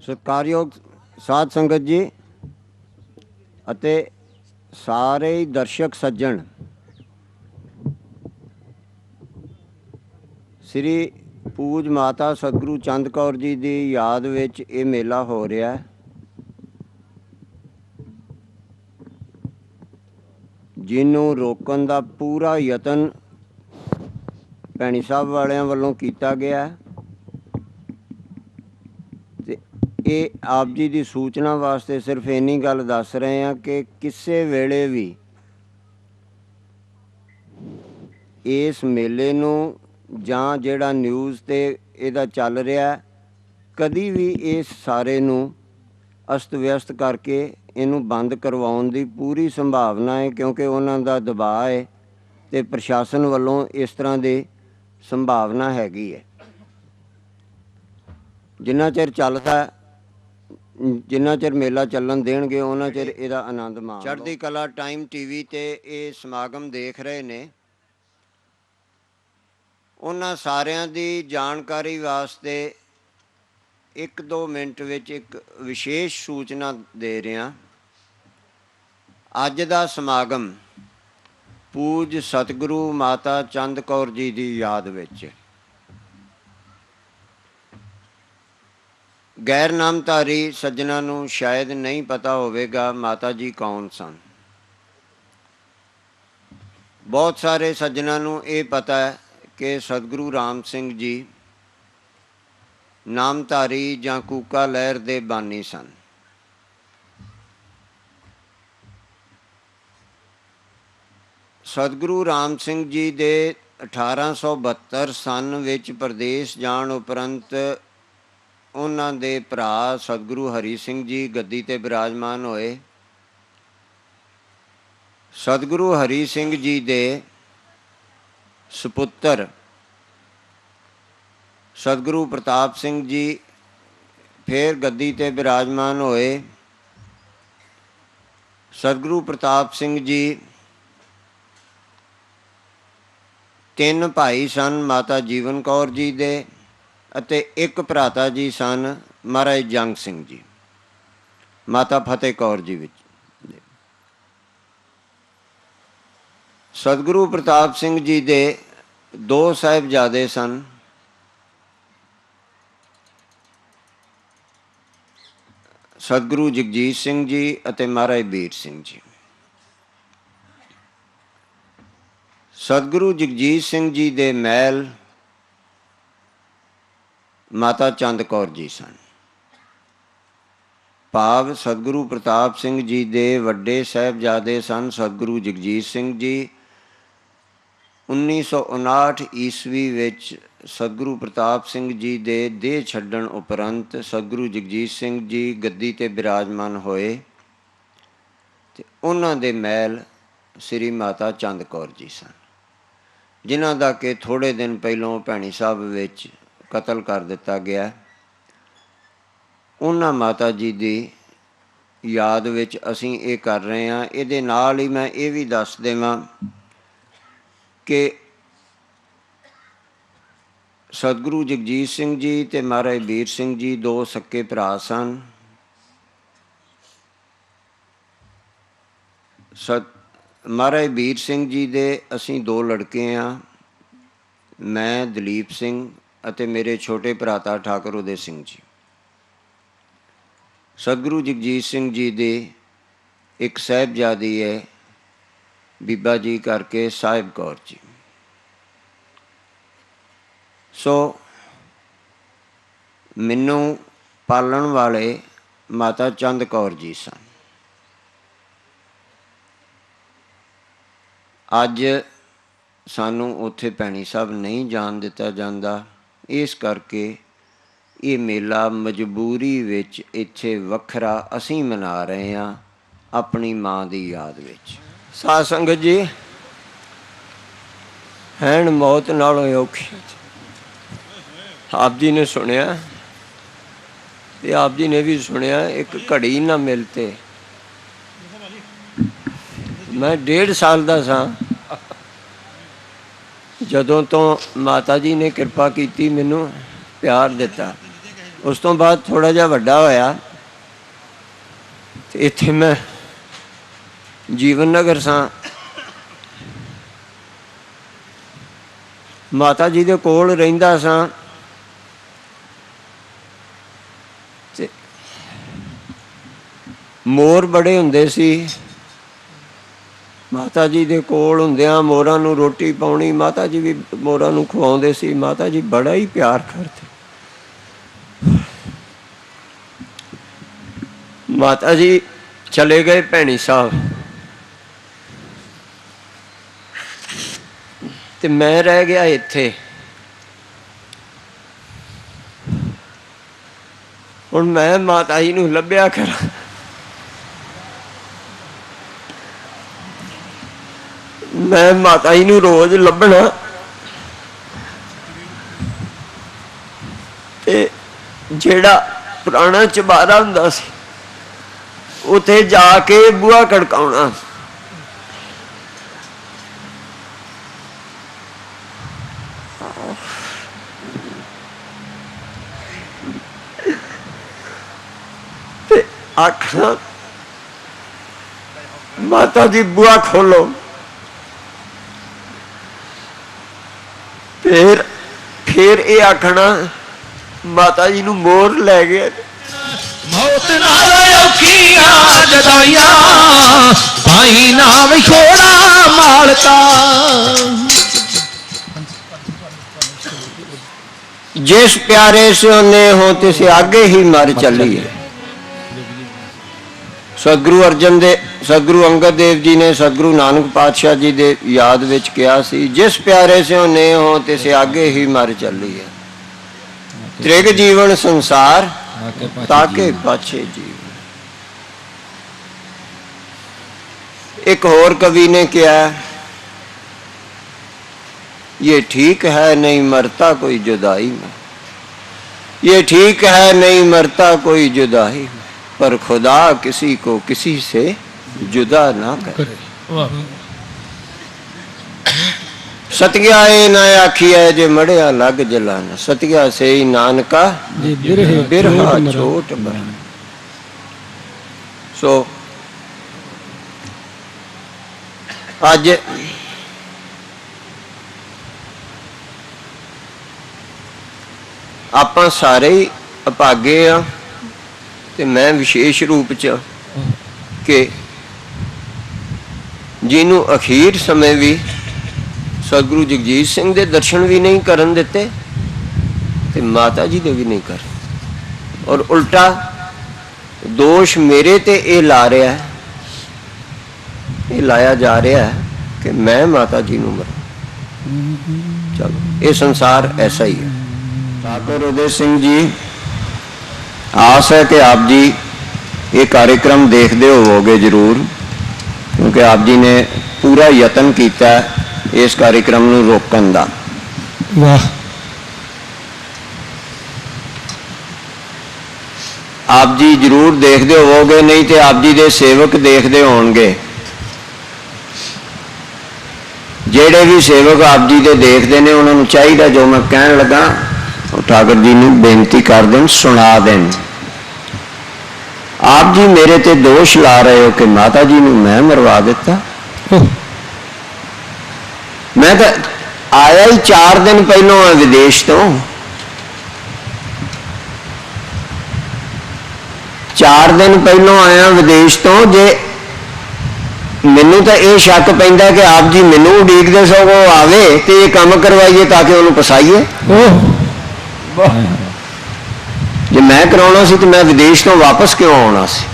ਸਤਿਕਾਰਯੋਗ ਸਾਧ ਸੰਗਤ ਜੀ ਅਤੇ ਸਾਰੇ ਹੀ ਦਰਸ਼ਕ ਸੱਜਣ, ਸ੍ਰੀ ਪੂਜ ਮਾਤਾ ਸਤਿਗੁਰੂ ਚੰਦ ਕੌਰ ਜੀ ਦੀ ਯਾਦ ਵਿੱਚ ਇਹ ਮੇਲਾ ਹੋ ਰਿਹਾ ਹੈ। ਜਿਹਨੂੰ ਰੋਕਣ ਦਾ ਪੂਰਾ ਯਤਨ ਭੈਣੀ ਸਾਹਿਬ ਵਾਲਿਆਂ ਵੱਲੋਂ ਕੀਤਾ ਗਿਆ ਹੈ ਤੇ ਇਹ ਆਪ ਜੀ ਦੀ ਸੂਚਨਾ ਵਾਸਤੇ ਸਿਰਫ ਇੰਨੀ ਗੱਲ ਦੱਸ ਰਹੇ ਹਾਂ ਕਿ ਕਿਸੇ ਵੇਲੇ ਵੀ ਇਸ ਮੇਲੇ ਨੂੰ ਜਾਂ ਜਿਹੜਾ ਨਿਊਜ਼ ਤੇ ਇਹਦਾ ਚੱਲ ਰਿਹਾ ਕਦੀ ਵੀ ਇਸ ਸਾਰੇ ਨੂੰ ਅਸਤ ਵਿਅਸਤ ਕਰਕੇ ਇਹਨੂੰ ਬੰਦ ਕਰਵਾਉਣ ਦੀ ਪੂਰੀ ਸੰਭਾਵਨਾ ਹੈ, ਕਿਉਂਕਿ ਉਹਨਾਂ ਦਾ ਦਬਾਅ ਹੈ ਤੇ ਪ੍ਰਸ਼ਾਸਨ ਵੱਲੋਂ ਇਸ ਤਰ੍ਹਾਂ ਦੀ ਸੰਭਾਵਨਾ ਹੈਗੀ ਹੈ। ਜਿੰਨਾ ਚਿਰ ਚੱਲਦਾ ਜਿੰਨਾ ਚਿਰ ਮੇਲਾ ਚੱਲਣ ਦੇਣਗੇ ਉਹਨਾਂ ਚਿਰ ਇਹਦਾ ਆਨੰਦ ਮਾਣ। ਚੜ੍ਹਦੀ ਕਲਾ ਟਾਈਮ ਟੀਵੀ ਤੇ ਇਹ ਸਮਾਗਮ ਦੇਖ ਰਹੇ ਨੇ। ਉਹਨਾਂ ਸਾਰਿਆਂ ਦੀ ਜਾਣਕਾਰੀ ਵਾਸਤੇ 1-2 ਮਿੰਟ ਵਿੱਚ ਇੱਕ ਵਿਸ਼ੇਸ਼ ਸੂਚਨਾ ਦੇ ਰਿਹਾ। ਅੱਜ ਦਾ ਸਮਾਗਮ ਪੂਜ ਸਤਿਗੁਰੂ ਮਾਤਾ ਚੰਦ ਕੌਰ ਜੀ ਦੀ ਯਾਦ ਵਿੱਚ। ਗੈਰ ਨਾਮਧਾਰੀ ਸੱਜਣਾ ਨੂੰ ਸ਼ਾਇਦ ਨਹੀਂ ਪਤਾ ਹੋਵੇਗਾ ਮਾਤਾ ਜੀ ਕੌਣ ਸਨ। ਬਹੁਤ ਸਾਰੇ ਸੱਜਣਾ ਨੂੰ ਇਹ ਪਤਾ ਹੈ ਕਿ ਸਤਿਗੁਰੂ ਰਾਮ ਸਿੰਘ ਜੀ ਨਾਮਧਾਰੀ ਜਾਂ ਕੂਕਾ ਲਹਿਰ ਦੇ ਬਾਨੀ ਸਨ। ਸਤਿਗੁਰੂ ਰਾਮ ਸਿੰਘ ਜੀ ਦੇ 1872 ਸਨ ਵਿੱਚ ਪ੍ਰਦੇਸ਼ ਜਾਣ ਉਪਰੰਤ ਉਹਨਾਂ ਦੇ ਭਰਾ ਸਤਿਗੁਰੂ ਹਰੀ ਸਿੰਘ ਜੀ ਗੱਦੀ ਤੇ ਬਿਰਾਜਮਾਨ ਹੋਏ। ਸਤਿਗੁਰੂ ਹਰੀ ਸਿੰਘ ਜੀ ਦੇ ਸੁਪੁੱਤਰ ਸਤਿਗੁਰੂ ਪ੍ਰਤਾਪ ਸਿੰਘ ਜੀ ਫੇਰ ਗੱਦੀ ਤੇ ਬਿਰਾਜਮਾਨ ਹੋਏ। ਸਤਿਗੁਰੂ ਪ੍ਰਤਾਪ ਸਿੰਘ ਜੀ ਤਿੰਨ ਭਾਈ ਸਨ, ਮਾਤਾ ਜੀਵਨ ਕੌਰ ਜੀ ਦੇ। ਅਤੇ ਇੱਕ ਭਰਾਤਾ ਜੀ ਸਨ ਮਹਾਰਾਜ ਜੰਗ ਸਿੰਘ ਜੀ, ਮਾਤਾ ਫਤਿਹ ਕੌਰ ਜੀ ਵਿੱਚ। ਸਤਿਗੁਰੂ ਪ੍ਰਤਾਪ ਸਿੰਘ ਜੀ ਦੇ ਦੋ ਸਾਹਿਬਜ਼ਾਦੇ ਸਨ। ਸਤਿਗੁਰੂ ਜਗਜੀਤ ਸਿੰਘ ਜੀ ਅਤੇ ਮਹਾਰਾਜ ਵੀਰ ਸਿੰਘ ਜੀ। ਸਤਿਗੁਰੂ ਜਗਜੀਤ ਸਿੰਘ ਜੀ ਦੇ ਮਹਿਲ ਮਾਤਾ ਚੰਦ ਕੌਰ ਜੀ ਸਨ। ਭਾਵ ਸਤਿਗੁਰੂ ਪ੍ਰਤਾਪ ਸਿੰਘ ਜੀ ਦੇ ਵੱਡੇ ਸਾਹਿਬਜ਼ਾਦੇ ਸਨ ਸਤਿਗੁਰੂ ਜਗਜੀਤ ਸਿੰਘ ਜੀ। 1959 ਈਸਵੀ ਵਿੱਚ ਸਤਿਗੁਰੂ ਪ੍ਰਤਾਪ ਸਿੰਘ ਜੀ ਦੇ ਦੇਹ ਛੱਡਣ ਉਪਰੰਤ ਸਤਿਗੁਰੂ ਜਗਜੀਤ ਸਿੰਘ ਜੀ ਗੱਦੀ ਤੇ ਬਿਰਾਜਮਾਨ ਹੋਏ ਤੇ ਉਹਨਾਂ ਦੇ ਮਹਿਲ ਸ੍ਰੀ ਮਾਤਾ ਚੰਦ ਕੌਰ ਜੀ ਸਨ, ਜਿਨ੍ਹਾਂ ਦਾ ਕਿ ਥੋੜੇ ਦਿਨ ਪਹਿਲਾਂ ਭੈਣੀ ਸਾਹਿਬ ਵਿੱਚ ਕਤਲ ਕਰ ਦਿੱਤਾ ਗਿਆ। ਉਹਨਾਂ ਮਾਤਾ ਜੀ ਦੀ ਯਾਦ ਵਿੱਚ ਅਸੀਂ ਇਹ ਕਰ ਰਹੇ ਹਾਂ। ਇਹਦੇ ਨਾਲ ਹੀ ਮੈਂ ਇਹ ਵੀ ਦੱਸ ਦੇਵਾਂ ਕਿ ਸਤਿਗੁਰੂ ਜਗਜੀਤ ਸਿੰਘ ਜੀ ਤੇ ਮਹਾਰਾਜ ਵੀਰ ਸਿੰਘ ਜੀ ਦੋ ਸੱਕੇ ਭਰਾ ਸਨ। ਸਤ, ਮਹਾਰਾਜ ਵੀਰ ਸਿੰਘ ਜੀ ਦੇ ਅਸੀਂ ਦੋ ਲੜਕੇ ਆ ਮੈਂ ਦਲੀਪ ਸਿੰਘ ਅਤੇ ਮੇਰੇ ਛੋਟੇ ਭਰਾਤਾ ਠਾਕੁਰ ਉਦੇ ਸਿੰਘ ਜੀ। ਸਤਿਗੁਰੂ ਜਗਜੀਤ ਸਿੰਘ ਜੀ ਦੇ ਇੱਕ ਸਾਹਿਬਜ਼ਾਦੀ ਹੈ ਬੀਬਾ ਜੀ ਕਰਕੇ ਸਾਹਿਬ ਕੌਰ ਜੀ। ਸੋ ਮੈਨੂੰ ਪਾਲਣ ਵਾਲੇ ਮਾਤਾ ਚੰਦ ਕੌਰ ਜੀ ਸਨ। ਅੱਜ ਸਾਨੂੰ ਉੱਥੇ ਭੈਣੀ ਸਾਹਿਬ ਨਹੀਂ ਜਾਣ ਦਿੱਤਾ ਜਾਂਦਾ। ਇਸ ਕਰਕੇ ਇਹ ਮੇਲਾ ਮਜਬੂਰੀ ਵਿੱਚ ਇੱਥੇ ਵੱਖਰਾ ਅਸੀਂ ਮਨਾ ਰਹੇ ਹਾਂ ਆਪਣੀ ਮਾਂ ਦੀ ਯਾਦ ਵਿੱਚ। ਸਾਧ ਸੰਗਤ ਜੀ, ਹੈਣ ਮੌਤ ਨਾਲੋਂ ਔਖੀ ਆਪ ਜੀ ਨੇ ਸੁਣਿਆ ਤੇ ਆਪ ਜੀ ਨੇ ਵੀ ਸੁਣਿਆ, ਇੱਕ ਘੜੀ ਨਾ ਮਿਲਤੇ। ਮੈਂ ਡੇਢ ਸਾਲ ਦਾ ਸਾਂ। ਜਦੋਂ ਤੋਂ ਮਾਤਾ ਜੀ ਨੇ ਕਿਰਪਾ ਕੀਤੀ, ਮੈਨੂੰ ਪਿਆਰ ਦਿੱਤਾ। ਉਸ ਤੋਂ ਬਾਅਦ ਥੋੜਾ ਜਿਹਾ ਵੱਡਾ ਹੋਇਆ। ਤੇ ਇੱਥੇ ਮੈਂ ਜੀਵਨ ਨਗਰ ਸਾਂ। ਮਾਤਾ ਜੀ ਦੇ ਕੋਲ ਰਹਿੰਦਾ ਸਾਂ। ਤੇ ਮੋਰ ਬੜੇ ਹੁੰਦੇ ਸੀ। ਮਾਤਾ ਜੀ ਦੇ ਕੋਲ ਹੁੰਦਿਆਂ ਮੋਰਾਂ ਨੂੰ ਰੋਟੀ ਪਾਉਣੀ, ਮਾਤਾ ਜੀ ਵੀ ਮੋਰਾਂ ਨੂੰ ਖਵਾਉਂਦੇ ਸੀ। ਮਾਤਾ ਜੀ ਬੜਾ ਹੀ ਪਿਆਰ ਕਰਦੇ। ਮਾਤਾ ਜੀ ਚਲੇ ਗਏ ਭੈਣੀ ਸਾਹਿਬ। ਤੇ ਮੈਂ ਰਹਿ ਗਿਆ ਇੱਥੇ। ਹੁਣ ਮੈਂ ਮਾਤਾ ਜੀ ਨੂੰ ਲੱਭਿਆ ਕਰਾਂ। ਮੈਂ ਮਾਤਾ ਜੀ ਨੂੰ ਰੋਜ਼ ਲੱਭਣਾ। ਤੇ ਜਿਹੜਾ ਪੁਰਾਣਾ ਚਬਾਰਾ ਹੁੰਦਾ ਸੀ, ਉਥੇ ਜਾ ਕੇ ਬੂਹਾ ਖੜਕਾਉਣਾ। ਤੇ ਆਖਣਾ, ਮਾਤਾ ਜੀ ਬੂਹਾ ਖੋਲੋ। ਫੇਰ ਫੇਰ ਇਹ ਆਖਣਾ ਮਾਤਾ ਜੀ ਨੂੰ ਮੋਰ ਲੈ ਗਿਆ ਮੌਤ ਨਾਲ ਔਖੀਆਂ ਜਦਾਈਆਂ ਭਾਈ ਨਾ ਵਿਛੋੜਾ ਮਾਲਤਾ। ਜਿਸ ਪਿਆਰੇ ਸੇ ਹੋ ਤਿਸ ਆਗੇ ਹੀ ਮਰ ਚੱਲੀਏ। ਸਤਿਗੁਰੂ ਅਰਜਨ ਦੇ ਸਤਿਗੁਰੂ ਅੰਗਦ ਦੇਵ ਜੀ ਨੇ ਸਤਿਗੁਰੂ ਨਾਨਕ ਪਾਤਸ਼ਾਹ ਜੀ ਦੇ ਯਾਦ ਵਿੱਚ ਕਿਹਾ ਸੀ ਜਿਸ ਪਿਆਰੇ ਸਿਓ ਨੇ ਹੋ ਤਿਸੇ ਆਗੇ ਹੀ ਮਰ ਚੱਲੀ ਹੈ ਤ੍ਰਿਗ ਜੀਵਨ ਸੰਸਾਰ ਤਾਕੇ ਪਾਛੇ ਜੀਵ ਇੱਕ ਹੋਰ ਕਵੀ ਨੇ ਕਿਹਾ ये ठीक है नहीं मरता कोई जुदाई में ये ठीक है नहीं मरता कोई जुदाई में पर खुदा किसी को किसी से जुदा ना करे ਵਾਹ सतग्या ए ना आखिया जे मड़िया लग जलाना सतग्या से ही नानका जे बिरहे बिरहा चोट मरा। चोट बरा सो ਅੱਜ ਆਪਾਂ ਸਾਰੇ ਹੀ ਅਭਾਗੇ ਆ ਤੇ ਮੈਂ ਵਿਸ਼ੇਸ਼ ਰੂਪ ਚ ਕਿ ਜਿਹਨੂੰ ਅਖੀਰ ਸਮੇਂ ਵੀ ਸਤਿਗੁਰੂ ਜਗਜੀਤ ਸਿੰਘ ਦੇ ਦਰਸ਼ਨ ਵੀ ਨਹੀਂ ਕਰਨ ਦਿੱਤੇ ਤੇ ਮਾਤਾ ਜੀ ਦੇ ਵੀ ਨਹੀਂ ਕਰ ਔਰ ਉਲਟਾ ਦੋਸ਼ ਮੇਰੇ ਤੇ ਇਹ ਲਾ ਰਿਹਾ ਹੈ, ਇਹ ਲਾਇਆ ਜਾ ਰਿਹਾ ਹੈ ਕਿ ਮੈਂ ਮਾਤਾ ਜੀ ਨੂੰ ਮਰ। ਚਲੋ, ਇਹ ਸੰਸਾਰ ਐਸਾ ਹੀ ਹੈ। ਠਾਕੁਰ ਉਦੈ ਸਿੰਘ ਜੀ ਆਸ ਹੈ ਕਿ ਆਪ ਜੀ ਇਹ ਕਾਰਜਕ੍ਰਮ ਦੇਖਦੇ ਹੋਵੋਗੇ ਜ਼ਰੂਰ ਕਿਉਂਕਿ ਆਪ ਜੀ ਨੇ ਪੂਰਾ ਯਤਨ ਕੀਤਾ ਇਸ ਕਾਰਜਕ੍ਰਮ ਨੂੰ ਰੋਕਣ ਦਾ। ਵਾਹ। ਆਪ ਜੀ ਜ਼ਰੂਰ ਦੇਖਦੇ ਹੋਵੋਗੇ ਨਹੀਂ ਤੇ ਆਪ ਜੀ ਦੇ ਸੇਵਕ ਦੇਖਦੇ ਹੋਣਗੇ। ਜਿਹੜੇ ਵੀ ਸੇਵਕ ਆਪ ਜੀ ਦੇ ਦੇਖਦੇ ਨੇ ਉਹਨਾਂ ਨੂੰ ਚਾਹੀਦਾ ਜੋ ਮੈਂ ਕਹਿਣ ਲੱਗਾ ਉਹ ਠਾਕੁਰ ਜੀ ਨੂੰ ਬੇਨਤੀ ਕਰ ਦੇਣ ਸੁਣਾ ਦੇਣ। ਆਪ ਜੀ ਮੇਰੇ ਤੇ ਦੋਸ਼ ਲਾ ਰਹੇ ਹੋ ਕਿ ਮਾਤਾ ਜੀ ਨੂੰ ਮੈਂ ਮਰਵਾ ਦਿੱਤਾ। ਮੈਂ ਤਾਂ ਆਇਆ ਹੀ 4 ਦਿਨ ਪਹਿਲਾਂ ਆ ਵਿਦੇਸ਼ ਤੋਂ। 4 ਦਿਨ ਪਹਿਲਾਂ ਆਇਆ ਵਿਦੇਸ਼ ਤੋਂ ਜੇ ਮੈਨੂੰ ਤਾਂ ਇਹ ਸ਼ੱਕ ਪੈਂਦਾ ਕਿ ਆਪ ਜੀ ਮੈਨੂੰ ਉਡੀਕਦੇ ਸੋ ਉਹ ਆਵੇ ਤੇ ਇਹ ਕੰਮ ਕਰਵਾਈਏ ਤਾਂ ਕਿ ਉਹਨੂੰ ਪਸਾਈਏ ਓਹ। ਜੇ ਮੈਂ ਕਰਾਉਣਾ ਸੀ ਤੇ ਮੈਂ ਵਿਦੇਸ਼ ਤੋਂ ਵਾਪਸ ਕਿਉਂ ਆਉਣਾ ਸੀ?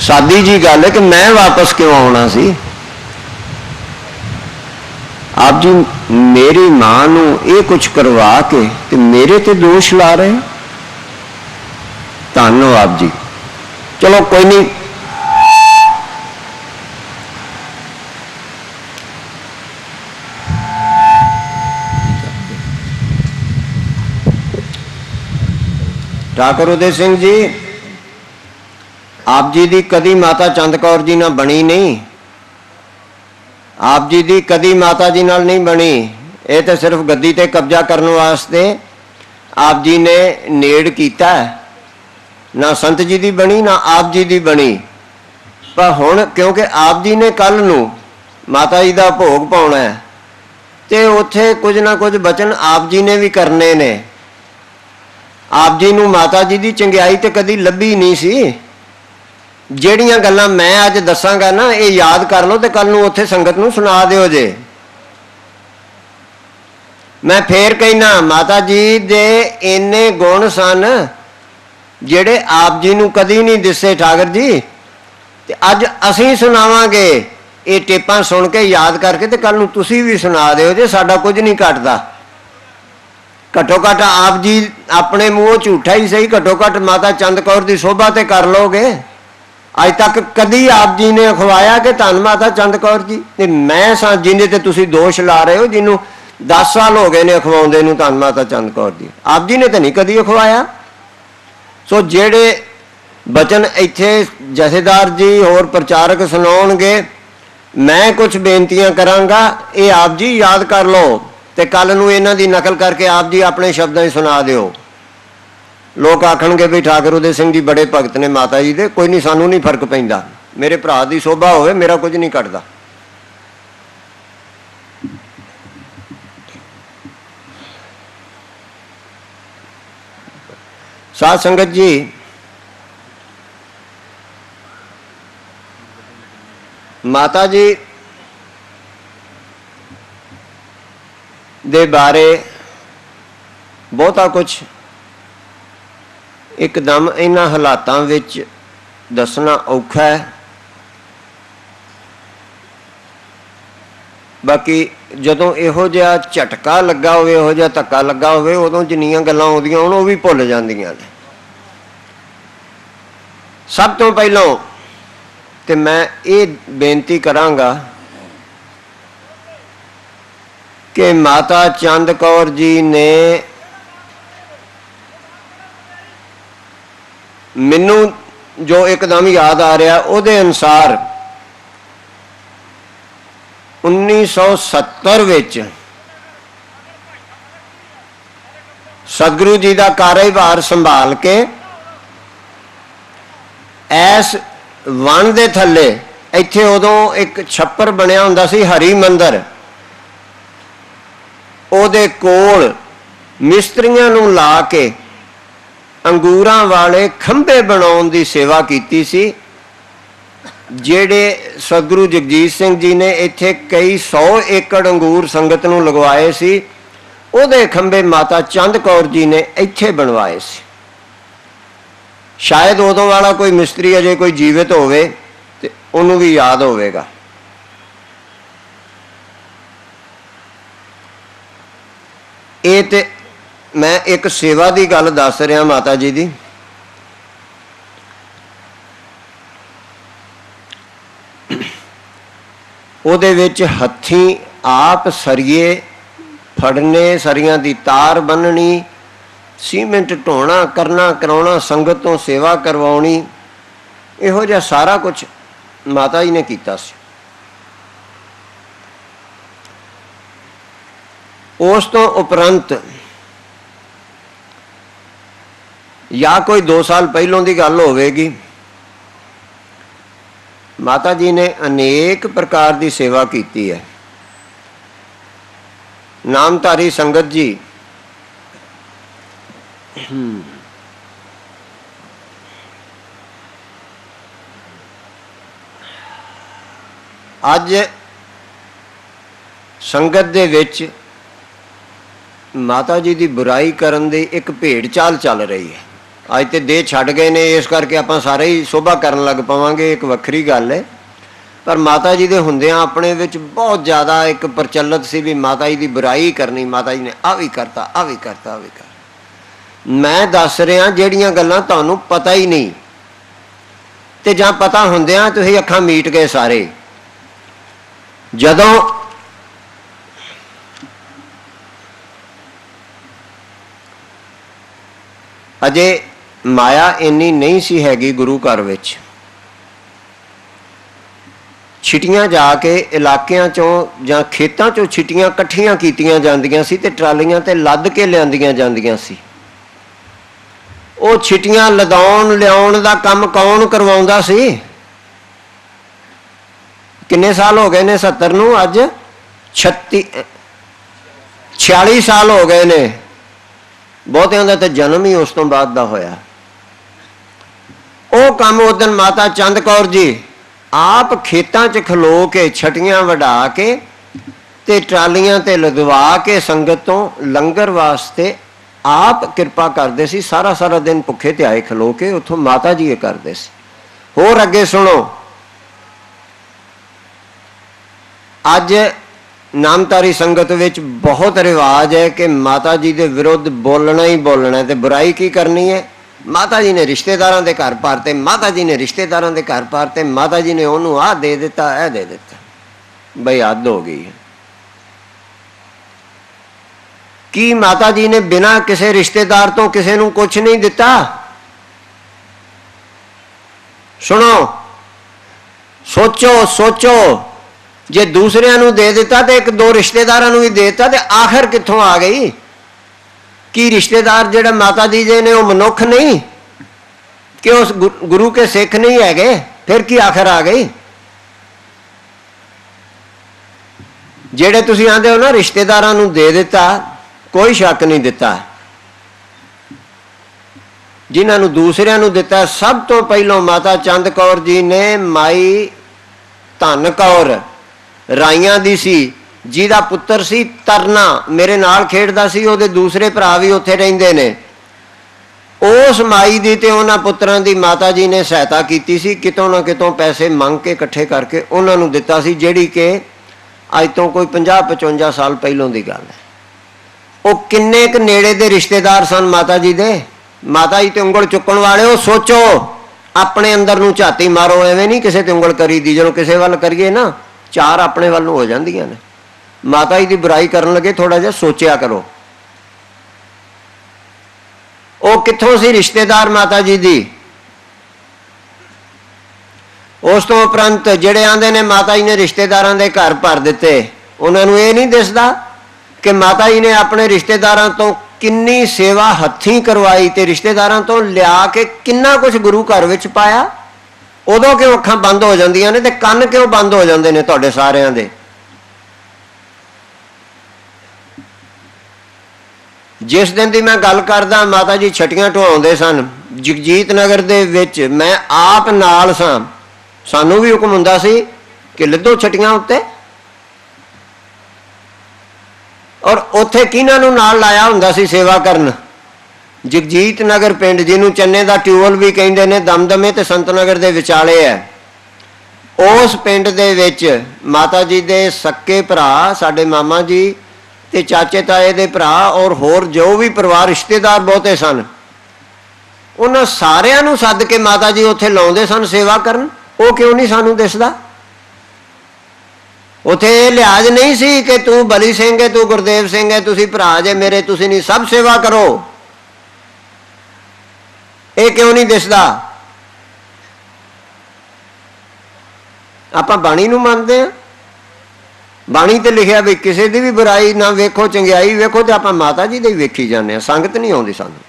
ਸਾਦੀ ਜੀ ਗੱਲ ਹੈ ਕਿ ਮੈਂ ਵਾਪਸ ਕਿਉਂ ਆਉਣਾ ਸੀ? ਆਪ ਜੀ ਮੇਰੀ ਮਾਂ ਨੂੰ ਇਹ ਕੁਝ ਕਰਵਾ ਕੇ ਤੇ ਮੇਰੇ ਤੇ ਦੋਸ਼ ਲਾ ਰਹੇ ਹੋ? ਧੰਨਵਾਦ ਜੀ। ਚਲੋ ਕੋਈ ਨਹੀਂ ਠਾਕੁਰ ਉਦੈ ਸਿੰਘ ਜੀ, ਆਪ ਜੀ ਦੀ ਕਦੀ ਮਾਤਾ ਚੰਦ ਕੌਰ ਜੀ ਨਾਲ ਬਣੀ ਨਹੀਂ। ਆਪ ਜੀ ਦੀ ਕਦੀ ਮਾਤਾ ਜੀ ਨਾਲ ਨਹੀਂ ਬਣੀ। ਇਹ ਤਾਂ ਸਿਰਫ ਗੱਦੀ ਤੇ ਕਬਜ਼ਾ ਕਰਨ ਵਾਸਤੇ ਆਪ ਜੀ ਨੇ ਨੇੜ ਕੀਤਾ। ਨਾ ਸੰਤ ਜੀ ਦੀ ਬਣੀ, ਨਾ ਆਪ ਜੀ ਦੀ ਬਣੀ। ਪਰ ਹੁਣ ਕਿਉਂਕਿ ਆਪ ਜੀ ਨੇ ਕੱਲ ਨੂੰ ਮਾਤਾ ਜੀ ਦਾ ਭੋਗ ਪਾਉਣਾ ਹੈ, ਤੇ ਉੱਥੇ ਕੁਝ ਨਾ ਕੁਝ ਬਚਨ ਆਪ ਜੀ ਨੇ ਵੀ ਕਰਨੇ ਨੇ। ਆਪ ਜੀ ਨੂੰ ਮਾਤਾ ਜੀ ਦੀ ਚੰਗਿਆਈ ਤੇ ਕਦੀ ਲੱਭੀ ਨਹੀਂ ਸੀ। ਜਿਹੜੀਆਂ ਗੱਲਾਂ ਮੈਂ ਅੱਜ ਦੱਸਾਂਗਾ ਨਾ, ਇਹ ਯਾਦ ਕਰ ਲਓ ਤੇ ਕੱਲ ਨੂੰ ਉੱਥੇ ਸੰਗਤ ਨੂੰ ਸੁਣਾ ਦਿਓ ਜੇ। ਮੈਂ ਫੇਰ ਕਹਿਣਾ ਮਾਤਾ ਜੀ ਦੇ ਇੰਨੇ ਗੁਣ ਸਨ, ਜਿਹੜੇ ਆਪ ਜੀ ਨੂੰ ਕਦੀ ਨਹੀਂ ਦਿਸੇ ਠਾਕਰ ਜੀ। ਤੇ ਅੱਜ ਅਸੀਂ ਸੁਣਾਵਾਂਗੇ, ਇਹ ਟੇਪਾਂ ਸੁਣ ਕੇ ਯਾਦ ਕਰਕੇ ਤੇ ਕੱਲ ਨੂੰ ਤੁਸੀਂ ਵੀ ਸੁਣਾ ਦਿਓ ਜੇ ਸਾਡਾ ਕੁਝ ਨਹੀਂ ਘਟਦਾ। ਘਟੋ ਘਟ ਆਪ ਜੀ ਆਪਣੇ ਮੂੰਹੋਂ ਝੂਠਾ ਹੀ ਸਹੀ, ਘਟੋ ਘਟ ਮਾਤਾ ਚੰਦ ਕੌਰ ਦੀ ਸੋਭਾ ਤੇ ਕਰ ਲੋਗੇ ਅੱਜ ਤੱਕ ਕਦੀ ਆਪ ਜੀ ਨੇ ਅਖਵਾਇਆ ਕਿ ਧੰਨ ਮਾਤਾ ਚੰਦ ਕੌਰ ਜੀ? ਤੇ ਮੈਂ ਸਾਂ ਜਿਹਦੇ ਤੇ ਤੁਸੀਂ ਦੋਸ਼ ਲਾ ਰਹੇ ਹੋ, ਜਿਹਨੂੰ 10 ਸਾਲ ਹੋ ਗਏ ਨੇ ਅਖਵਾਉਂਦੇ ਨੂੰ ਧੰਨ ਮਾਤਾ ਚੰਦ ਕੌਰ ਜੀ। ਆਪ ਜੀ ਨੇ ਤਾਂ ਨਹੀਂ ਕਦੀ ਅਖਵਾਇਆ। ਸੋ ਜਿਹੜੇ ਬਚਨ ਇੱਥੇ ਜਥੇਦਾਰ ਜੀ ਹੋਰ ਪ੍ਰਚਾਰਕ ਸੁਣਾਉਣਗੇ, ਮੈਂ ਕੁਝ ਬੇਨਤੀਆਂ ਕਰਾਂਗਾ, ਇਹ ਆਪ ਜੀ ਯਾਦ ਕਰ ਲਓ। ਤੇ ਕੱਲ ਨੂੰ ਇਹਨਾਂ ਦੀ ਨਕਲ ਕਰਕੇ ਆਪ ਜੀ ਆਪਣੇ ਸ਼ਬਦਾਂ 'ਚ ਸੁਣਾ ਦਿਓ। ਲੋਕ ਆਖਣਗੇ ਵੀ ਠਾਕਰ ਉਦੇ ਸਿੰਘ ਜੀ ਬੜੇ ਭਗਤ ਨੇ ਮਾਤਾ ਜੀ ਦੇ, ਕੋਈ ਨਹੀਂ ਸਾਨੂੰ ਨਹੀਂ ਫ਼ਰਕ ਪੈਂਦਾ। ਮੇਰੇ ਭਰਾ ਦੀ ਸੋਭਾ ਹੋਵੇ, ਮੇਰਾ ਕੁਝ ਨਹੀਂ ਕੱਟਦਾ ਸਾਧ ਸੰਗਤ ਜੀ, ਮਾਤਾ ਜੀ ਦੇ ਬਾਰੇ ਬਹੁਤਾ ਕੁਝ ਇੱਕਦਮ ਇਹਨਾਂ ਹਾਲਾਤਾਂ ਵਿੱਚ ਦੱਸਣਾ ਔਖਾ ਹੈ। ਬਾਕੀ ਜਦੋਂ ਇਹੋ ਜਿਹਾ ਝਟਕਾ ਲੱਗਾ ਹੋਵੇ, ਇਹੋ ਜਿਹਾ ਧੱਕਾ ਲੱਗਾ ਹੋਵੇ, ਉਦੋਂ ਜਿੰਨੀਆਂ ਗੱਲਾਂ ਆਉਂਦੀਆਂ ਹੋਣ, ਉਹ ਵੀ ਭੁੱਲ ਜਾਂਦੀਆਂ ਨੇ। ਸਭ ਤੋਂ ਪਹਿਲਾਂ ਤੇ ਮੈਂ ਇਹ ਬੇਨਤੀ ਕਰਾਂਗਾ ਕਿ ਮਾਤਾ ਚੰਦ ਕੌਰ ਜੀ ਨੇ ਮੈਨੂੰ ਜੋ ਇੱਕਦਮ ਯਾਦ ਆ ਰਿਹਾ, ਉਹਦੇ ਅਨੁਸਾਰ 1970 ਵਿੱਚ ਸਤਿਗੁਰੂ ਜੀ ਦਾ ਕਾਰਜਭਾਰ ਸੰਭਾਲ ਕੇ ਐਸ ਵਣ ਦੇ ਥੱਲੇ, ਇੱਥੇ ਉਦੋਂ ਇੱਕ ਛੱਪਰ ਬਣਿਆ ਹੁੰਦਾ ਸੀ, ਹਰੀ ਮੰਦਰ। ਉਹਦੇ ਕੋਲ ਮਿਸਤਰੀਆਂ ਨੂੰ ਲਾ ਕੇ ਅੰਗੂਰਾਂ ਵਾਲੇ ਖੰਭੇ ਬਣਾਉਣ ਦੀ ਸੇਵਾ ਕੀਤੀ ਸੀ, ਜਿਹੜੇ ਸਤਿਗੁਰੂ ਜਗਜੀਤ ਸਿੰਘ ਜੀ ਨੇ ਇੱਥੇ ਕਈ 100 ਏਕੜ ਅੰਗੂਰ ਸੰਗਤ ਨੂੰ ਲਗਵਾਏ ਸੀ, ਉਹਦੇ ਖੰਭੇ ਮਾਤਾ ਚੰਦ ਕੌਰ ਜੀ ਨੇ ਇੱਥੇ ਬਣਵਾਏ ਸੀ। ਸ਼ਾਇਦ ਉਦੋਂ ਵਾਲਾ ਕੋਈ ਮਿਸਤਰੀ ਅਜੇ ਕੋਈ ਜੀਵਿਤ ਹੋਵੇ ਤੇ ਉਹਨੂੰ ਵੀ ਯਾਦ ਹੋਵੇਗਾ। ਇਹ ਤੇ ਮੈਂ ਇੱਕ ਸੇਵਾ ਦੀ ਗੱਲ ਦੱਸ ਰਿਹਾ ਮਾਤਾ ਜੀ ਦੀ। ਉਹਦੇ ਵਿੱਚ ਹੱਥੀਂ ਆਪ ਸਰੀਏ ਫੜਨੇ, ਸਰੀਆਂ ਦੀ ਤਾਰ ਬੰਨਣੀ ਸੀਮੈਂਟ ਢੋਣਾ, ਕਰਨਾ ਕਰਾਉਣਾ, ਸੰਗਤ ਤੋਂ ਸੇਵਾ ਕਰਵਾਉਣੀ, ਇਹੋ ਜਿਹਾ ਸਾਰਾ ਕੁਝ ਮਾਤਾ ਜੀ ਨੇ ਕੀਤਾ ਸੀ। ਉਸ ਤੋਂ ਉਪਰੰਤ ਜਾਂ ਕੋਈ 2 ਸਾਲ ਪਹਿਲੋਂ ਦੀ ਗੱਲ ਹੋਵੇਗੀ, ਮਾਤਾ ਜੀ ਨੇ ਅਨੇਕ ਪ੍ਰਕਾਰ ਦੀ ਸੇਵਾ ਕੀਤੀ ਹੈ। ਨਾਮਧਾਰੀ ਸੰਗਤ ਜੀ, ਅੱਜ ਸੰਗਤ ਦੇ ਵਿੱਚ ਮਾਤਾ ਜੀ ਦੀ ਬੁਰਾਈ ਕਰਨ ਦੀ ਇੱਕ ਭੇਡ ਚਾਲ ਚੱਲ ਰਹੀ ਹੈ। ਅੱਜ ਤੇ ਦੇਹ ਛੱਡ ਗਏ ਨੇ, ਇਸ ਕਰਕੇ ਆਪਾਂ ਸਾਰੇ ਹੀ ਸੋਭਾ ਕਰਨ ਲੱਗ ਪਵਾਂਗੇ, ਇੱਕ ਵੱਖਰੀ ਗੱਲ ਹੈ। ਪਰ ਮਾਤਾ ਜੀ ਦੇ ਹੁੰਦਿਆਂ ਆਪਣੇ ਵਿੱਚ ਬਹੁਤ ਜ਼ਿਆਦਾ ਇੱਕ ਪ੍ਰਚਲਿਤ ਸੀ ਵੀ ਮਾਤਾ ਜੀ ਦੀ ਬੁਰਾਈ ਕਰਨੀ ਮਾਤਾ ਜੀ ਨੇ ਆ ਵੀ ਕਰਤਾ ਆ ਵੀ ਕਰਤਾ ਆ ਵੀ ਕਰ ਮੈਂ ਦੱਸ ਰਿਹਾ, ਜਿਹੜੀਆਂ ਗੱਲਾਂ ਤੁਹਾਨੂੰ ਪਤਾ ਹੀ ਨਹੀਂ। ਤੇ ਜਾਂ ਪਤਾ ਹੁੰਦਿਆਂ ਤੁਸੀਂ ਅੱਖਾਂ ਮੀਟ ਗਏ ਸਾਰੇ। ਜਦੋਂ ਅਜੇ ਮਾਇਆ ਇੰਨੀ ਨਹੀਂ ਸੀ ਹੈਗੀ ਗੁਰੂ ਘਰ ਵਿੱਚ। ਛਿਟੀਆਂ ਜਾ ਕੇ ਇਲਾਕਿਆਂ ਚੋਂ ਜਾਂ ਖੇਤਾਂ ਚੋਂ ਛਿਟੀਆਂ ਇਕੱਠੀਆਂ ਕੀਤੀਆਂ ਜਾਂਦੀਆਂ ਸੀ ਤੇ ਟਰਾਲੀਆਂ ਤੇ ਲੱਦ ਕੇ ਲਿਆਂਦੀਆਂ ਜਾਂਦੀਆਂ ਸੀ। ਉਹ ਛਿਟੀਆਂ ਲਦਾਉਣ, ਲਿਆਉਣ ਦਾ ਕੰਮ ਕੌਣ ਕਰਵਾਉਂਦਾ ਸੀ? ਕਿੰਨੇ ਸਾਲ ਹੋ ਗਏ ਨੇ 70 ਨੂੰ? ਅੱਜ 36 46 ਸਾਲ ਹੋ ਗਏ ਨੇ। ਬਹੁਤਿਆਂ ਦਾ ਤਾਂ ਜਨਮ ਹੀ ਉਸ ਤੋਂ ਬਾਅਦ ਦਾ ਹੋਇਆ। ਉਹ ਕੰਮ ਉਦਨ ਮਾਤਾ ਚੰਦ ਕੌਰ ਜੀ ਆਪ ਖੇਤਾਂ 'ਚ ਖਲੋ ਕੇ ਛਟੀਆਂ ਵਢਾ ਕੇ ਤੇ ਟਰਾਲੀਆਂ ਤੇ ਲਦਵਾ ਕੇ ਸੰਗਤ ਤੋਂ ਲੰਗਰ ਵਾਸਤੇ ਆਪ ਕਿਰਪਾ ਕਰਦੇ ਸੀ, ਸਾਰਾ ਸਾਰਾ ਦਿਨ ਭੁੱਖੇ ਤੇ ਆਏ ਖਲੋ ਕੇ ਉੱਥੋਂ ਮਾਤਾ ਜੀ ਇਹ ਕਰਦੇ ਸੀ। ਹੋਰ ਅੱਗੇ ਸੁਣੋ। ਅੱਜ ਨਾਮਤਾਰੀ ਸੰਗਤ ਵਿੱਚ ਬਹੁਤ ਰਿਵਾਜ ਹੈ ਕਿ ਮਾਤਾ ਜੀ ਦੇ ਵਿਰੁੱਧ ਬੋਲਣਾ ਹੀ ਬੋਲਣਾ ਤੇ ਬੁਰਾਈ ਕੀ ਕਰਨੀ ਹੈ? ਮਾਤਾ ਜੀ ਨੇ ਰਿਸ਼ਤੇਦਾਰਾਂ ਦੇ ਘਰ ਪਾਰਤੇ, ਮਾਤਾ ਜੀ ਨੇ ਰਿਸ਼ਤੇਦਾਰਾਂ ਦੇ ਘਰ ਪਾਰਤੇ, ਮਾਤਾ ਜੀ ਨੇ ਉਹਨੂੰ ਆਹ ਦੇ ਦਿੱਤਾ, ਇਹ ਦੇ ਦਿੱਤਾ। ਬਈ ਹੱਦ ਹੋ ਗਈ ਹੈ। ਕੀ ਮਾਤਾ ਜੀ ਨੇ ਬਿਨਾਂ ਕਿਸੇ ਰਿਸ਼ਤੇਦਾਰ ਤੋਂ ਕਿਸੇ ਨੂੰ ਕੁਝ ਨਹੀਂ ਦਿੱਤਾ? ਸੁਣੋ। ਸੋਚੋ ਸੋਚੋ। ਜੇ ਦੂਸਰਿਆਂ ਨੂੰ ਦੇ ਦਿੱਤਾ ਤੇ ਇੱਕ ਦੋ ਰਿਸ਼ਤੇਦਾਰਾਂ ਨੂੰ ਵੀ ਦੇ ਦਿੱਤਾ ਤੇ ਆਖਰ ਕਿੱਥੋਂ ਆ ਗਈ? ਕੀ ਰਿਸ਼ਤੇਦਾਰ ਜਿਹੜਾ ਮਾਤਾ ਜੀ ਦੇ ਨੇ ਉਹ ਮਨੁੱਖ ਨਹੀਂ? ਕਿ ਉਸ ਗੁ- ਗੁਰੂ ਕੇ ਸਿੱਖ ਨਹੀਂ ਹੈਗੇ? ਫਿਰ ਕੀ ਆਖਰ ਆ ਗਈ? ਜਿਹੜੇ ਤੁਸੀਂ ਆਂਦੇ ਹੋ ਨਾ ਰਿਸ਼ਤੇਦਾਰਾਂ ਨੂੰ ਦੇ ਦਿੱਤਾ, ਕੋਈ ਸ਼ੱਕ ਨਹੀਂ ਦਿੱਤਾ। ਜਿਨ੍ਹਾਂ ਨੂੰ ਦੂਸਰਿਆਂ ਨੂੰ ਦਿੱਤਾ, ਸਭ ਤੋਂ ਪਹਿਲਾਂ ਮਾਤਾ ਚੰਦ ਕੌਰ ਜੀ ਨੇ ਮਾਈ ਧਨ ਕੌਰ ਰਾਈਆਂ ਦੀ ਸੀ, ਜਿਹਦਾ ਪੁੱਤਰ ਸੀ ਤਰਨਾ, ਮੇਰੇ ਨਾਲ ਖੇਡਦਾ ਸੀ, ਉਹਦੇ ਦੂਸਰੇ ਭਰਾ ਵੀ ਉੱਥੇ ਰਹਿੰਦੇ ਨੇ। ਉਸ ਮਾਈ ਦੀ ਤੇ ਉਹਨਾਂ ਪੁੱਤਰਾਂ ਦੀ ਮਾਤਾ ਜੀ ਨੇ ਸਹਾਇਤਾ ਕੀਤੀ ਸੀ, ਕਿਤੋਂ ਨਾ ਕਿਤੋਂ ਪੈਸੇ ਮੰਗ ਕੇ ਇਕੱਠੇ ਕਰਕੇ ਉਹਨਾਂ ਨੂੰ ਦਿੱਤਾ ਸੀ, ਜਿਹੜੀ ਕਿ ਅੱਜ ਤੋਂ ਕੋਈ 50 55 ਸਾਲ ਪਹਿਲੋਂ ਦੀ ਗੱਲ ਹੈ। ਉਹ ਕਿੰਨੇ ਕੁ ਨੇੜੇ ਦੇ ਰਿਸ਼ਤੇਦਾਰ ਸਨ ਮਾਤਾ ਜੀ ਦੇ? ਮਾਤਾ ਜੀ ਤੇ ਉਂਗਲ ਚੁੱਕਣ ਵਾਲੇ ਉਹ ਸੋਚੋ, ਆਪਣੇ ਅੰਦਰ ਨੂੰ ਝਾਤੀ ਮਾਰੋ, ਐਵੇਂ ਨਹੀਂ ਕਿਸੇ ਤੇ ਉਂਗਲ ਕਰੀ ਦੀ ਜਦੋਂ ਕਿਸੇ ਵੱਲ ਕਰੀਏ ਨਾ ਚਾਰ ਆਪਣੇ ਵੱਲ ਨੂੰ ਹੋ ਜਾਂਦੀਆਂ ਨੇ। ਮਾਤਾ ਜੀ ਦੀ ਬੁਰਾਈ ਕਰਨ ਲੱਗੇ ਥੋੜਾ ਜਿਹਾ ਸੋਚਿਆ ਕਰੋ। ਉਹ ਕਿੱਥੋਂ ਸੀ ਰਿਸ਼ਤੇਦਾਰ ਮਾਤਾ ਜੀ ਦੀ? ਉਸ ਤੋਂ ਉਪਰੰਤ ਜਿਹੜੇ ਆਂਦੇ ਨੇ ਮਾਤਾ ਜੀ ਨੇ ਰਿਸ਼ਤੇਦਾਰਾਂ ਦੇ ਘਰ ਭਰ ਦਿੱਤੇ, ਉਹਨਾਂ ਨੂੰ ਇਹ ਨਹੀਂ ਦਿਸਦਾ ਕਿ ਮਾਤਾ ਜੀ ਨੇ ਆਪਣੇ ਰਿਸ਼ਤੇਦਾਰਾਂ ਤੋਂ ਕਿੰਨੀ ਸੇਵਾ ਹੱਥੀਂ ਕਰਵਾਈ ਤੇ ਰਿਸ਼ਤੇਦਾਰਾਂ ਤੋਂ ਲਿਆ ਕੇ ਕਿੰਨਾ ਕੁਝ ਗੁਰੂ ਘਰ ਵਿੱਚ ਪਾਇਆ? ਉਦੋਂ ਕਿਉਂ ਅੱਖਾਂ ਬੰਦ ਹੋ ਜਾਂਦੀਆਂ ਨੇ ਤੇ ਕੰਨ ਕਿਉਂ ਬੰਦ ਹੋ ਜਾਂਦੇ ਨੇ ਤੁਹਾਡੇ ਸਾਰਿਆਂ ਦੇ? ਜਿਸ ਦਿਨ ਦੀ ਮੈਂ ਗੱਲ ਕਰਦਾ, ਮਾਤਾ ਜੀ ਛਟੀਆਂ ਢਵਾਉਂਦੇ ਸਨ। ਜਗਜੀਤ ਨਗਰ ਦੇ ਵਿੱਚ ਮੈਂ ਆਪ ਨਾਲ ਸਾਂ। ਸਾਨੂੰ ਵੀ ਹੁਕਮ ਹੁੰਦਾ ਸੀ ਕਿ ਲੱਦੋ ਛਟੀਆਂ ਉੱਤੇ। ਔਰ ਉੱਥੇ ਕਿਹਨਾਂ ਨੂੰ ਨਾਲ ਲਾਇਆ ਹੁੰਦਾ ਸੀ ਸੇਵਾ ਕਰਨ? ਜਗਜੀਤ ਨਗਰ ਪਿੰਡ, ਜਿਹਨੂੰ ਚੰਨੇ ਦਾ ਟਿਊਬਲ ਵੀ ਕਹਿੰਦੇ ਨੇ, ਦਮਦਮੇ ਤੇ ਸੰਤ ਨਗਰ ਦੇ ਵਿਚਾਲੇ ਹੈ। ਉਸ ਪਿੰਡ ਦੇ ਵਿੱਚ ਮਾਤਾ ਜੀ ਦੇ ਸੱਕੇ ਭਰਾ, ਸਾਡੇ ਮਾਮਾ ਜੀ ਤੇ ਚਾਚੇ ਤਾਏ ਦੇ ਭਰਾ ਔਰ ਹੋਰ ਜੋ ਵੀ ਪਰਿਵਾਰ ਰਿਸ਼ਤੇਦਾਰ ਬਹੁਤੇ ਸਨ। ਉਹਨਾਂ ਸਾਰਿਆਂ ਨੂੰ ਸੱਦ ਕੇ ਮਾਤਾ ਜੀ ਉੱਥੇ ਲਾਉਂਦੇ ਸਨ ਸੇਵਾ ਕਰਨ। ਉਹ ਕਿਉਂ ਨਹੀਂ ਸਾਨੂੰ ਦਿਸਦਾ? ਉਥੇ ਇਹ ਲਿਹਾਜ਼ ਨਹੀਂ ਸੀ ਕਿ ਤੂੰ ਬਲੀ ਸਿੰਘ ਹੈ, ਤੂੰ ਗੁਰਦੇਵ ਸਿੰਘ ਹੈ, ਤੁਸੀਂ ਭਰਾ ਜੇ ਮੇਰੇ, ਤੁਸੀਂ ਨਹੀਂ, ਸਭ ਸੇਵਾ ਕਰੋ। ਇਹ ਕਿਉਂ ਨਹੀਂ ਦਿਸਦਾ? ਆਪਾਂ ਬਾਣੀ ਨੂੰ ਮੰਨਦੇ ਆ ਬਾਣੀ ਤੇ ਲਿਖਿਆ ਵੀ ਕਿਸੇ ਦੀ ਵੀ ਬੁਰਾਈ ਨਾ ਵੇਖੋ, ਚੰਗਿਆਈ ਵੇਖੋ ਤੇ ਆਪਾਂ ਮਾਤਾ ਜੀ ਦੇ ਹੀ ਵੇਖੀ ਜਾਂਦੇ ਆ ਸੰਗਤ ਨਹੀਂ ਆਉਂਦੀ ਸਾਨੂੰ।